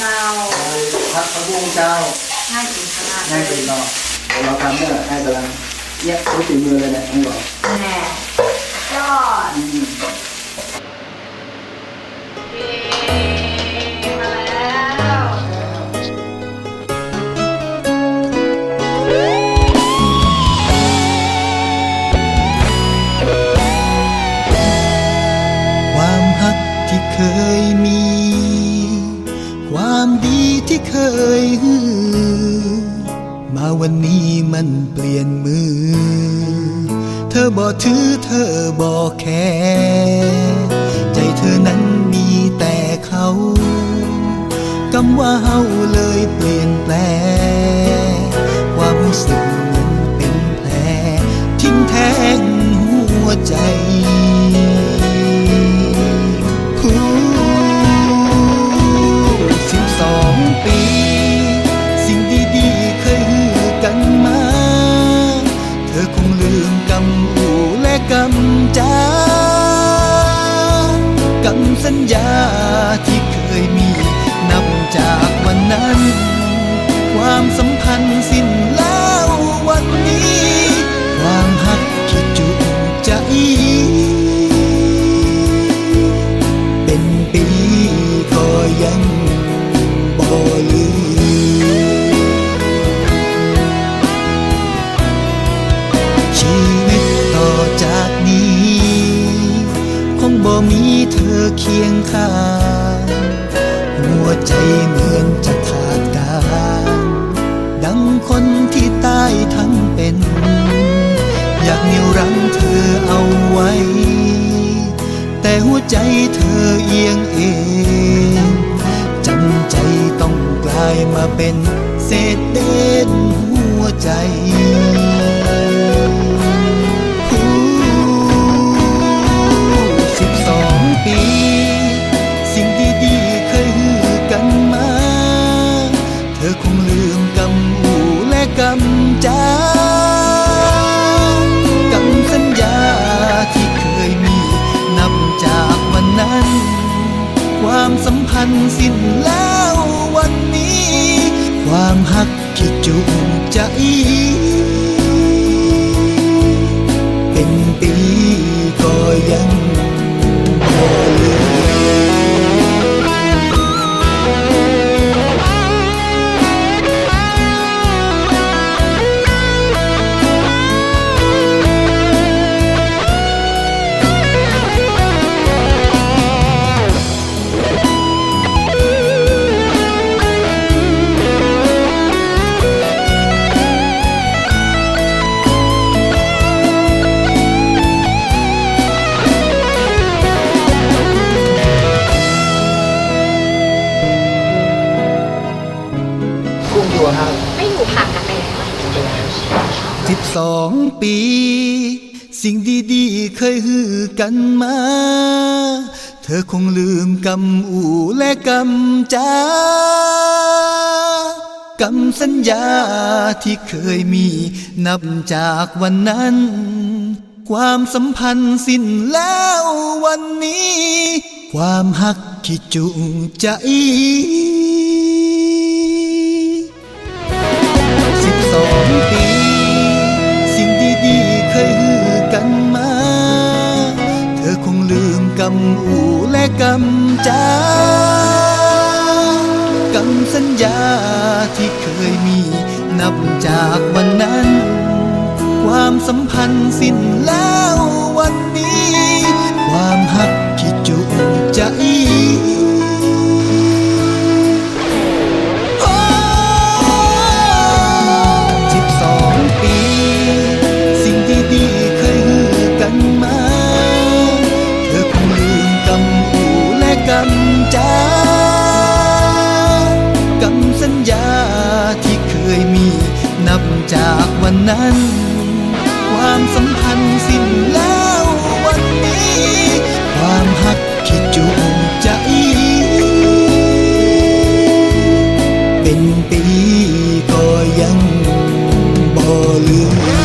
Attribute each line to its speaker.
Speaker 1: พักพระบุงเจ้า
Speaker 2: ง่ายจริงขนาด
Speaker 1: ง่ายเป็นรอเดี๋ยวเราทำเนี่ยให้กำลังเยี่ยรู้ฝีมือเลยเนี่ยต้องบอก
Speaker 2: แน่ยอด
Speaker 1: อืม
Speaker 2: เย้มาแล้ว
Speaker 3: ความหักที่เคยมี ความดีที่เคยฮือ มาวันนี้มันเปลี่ยนมือ เธอบ่ถือเธอบอกแคร์ใจเธอนั้นมีแต่เขาคำว่าเฮาเลยเปลี่ยนแปลง ที่เคยมีนับจากวันนั้น ความสัมพันธ์สิ้นแล้ววันนี้ ความหักที่จุใจเป็นปีก็ยังบ่ลืมชี มีเธอเคียงข้าง หัวใจเหมือนจะขาดการดังคนที่ตายทั้งเป็น อยากเหนี่ยวรั้งเธอเอาไว้ แต่หัวใจเธอเอียงเองจำใจต้องกลายมาเป็นเศษเด่นหัวใจ ความหักที่จุก
Speaker 1: กุ้งอยู่ครับ
Speaker 2: ไม่อยู่ผักกับแม่
Speaker 3: สิบสองปี สิ่งดีๆเคยฮือกันมา เธอคงลืมกำอูและกำจากำสัญญาที่เคยมีนับจากวันนั้น ความสัมพันธ์สิ้นแล้ววันนี้ ความหักที่จุใจ สองปี สิ่งดีๆเคยฮือกันมา เธอคงลืมกำอูและกำจากำสัญญาที่เคยมี นับจากวันนั้น ความสัมพันธ์สิ้นแล้ววันนี้ ความหักที่จุใจ วันนั้น ความสัมพันธ์สิ้นแล้ววันนี้ ความหักที่จุใจ เป็นปีก็ยังบ่ลืม